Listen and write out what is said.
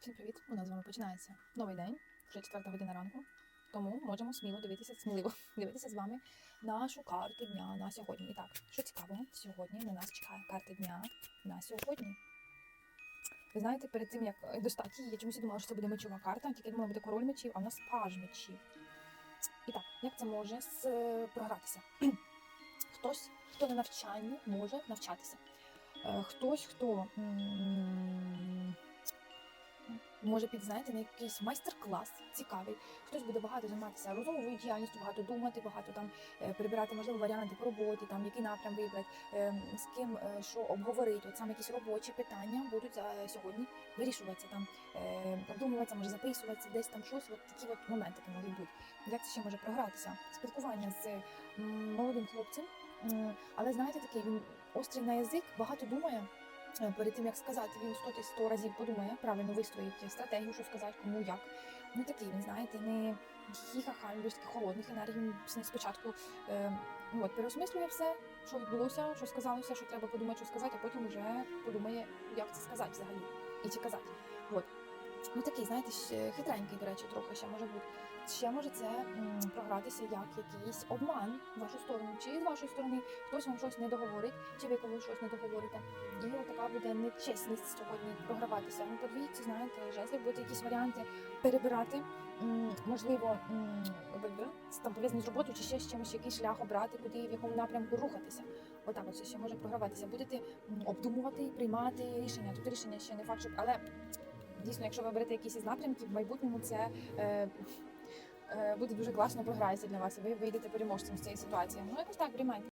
Всім привіт! У нас з вами починається новий день, вже четверта година ранку. Тому можемо сміло дивитися, сміливо дивитися з вами нашу карту дня на сьогодні. І так, що цікавого, сьогодні на нас чекає карта дня на сьогодні. Ви знаєте, перед тим як достати її, я чомусь думала, що це буде мечова карта, тільки думала, буде король мечів, а в нас паж мечів. І так, як це може с- е, програтися? Хтось, хто на навчанні, може навчатися. Е, Хтось, хто може піти, знаєте, на якийсь майстер-клас цікавий. Хтось буде багато займатися розумовою діяльністю, багато думати, багато там е, перебирати можливо варіанти по роботі, там який напрям вибрати, е, з ким е, що обговорити. От саме якісь робочі питання будуть за сьогодні вирішуватися там, е, обдумуватися, може записуватися, десь там щось. От такі от моменти можуть бути. Як це ще може програтися? Спілкування з молодим хлопцем. Але знаєте, такий він острий на язик, багато думає. Е, Перед тим як сказати, він 100 тисяч 100 разів подумає, правильно вистроїть стратегію, що сказати, кому як. Не такий він, знаєте, не хіхаха, людський холодних енергій. Він спочатку е, от, переосмислює все, що відбулося, що сказалося, що треба подумати, що сказати, а потім вже подумає, як це сказати взагалі і чи казати. От. Ну такий, знаєте, хитренький, до речі, трохи ще може бути. Ще може це програтися як якийсь обман в вашу сторону, чи з вашої сторони хтось вам щось не договорить, чи ви комусь щось не договорите. І така буде нечесність сьогодні програватися. Ну, подивіться, знаєте, жезлів будуть якісь варіанти перебирати. Можливо, м, там пов'язані з роботою, чи ще з чимось, який шлях обрати, куди в якому напрямку рухатися. Отак от це ще може програватися. Будете обдумувати і приймати рішення. Тут рішення ще не факт, щоб але дійсно, якщо ви берете якісь із напрямків, в майбутньому це. Е, е, Буде дуже класно програється для вас, ви вийдете переможцем з цієї ситуації. Ну якось так приймайте.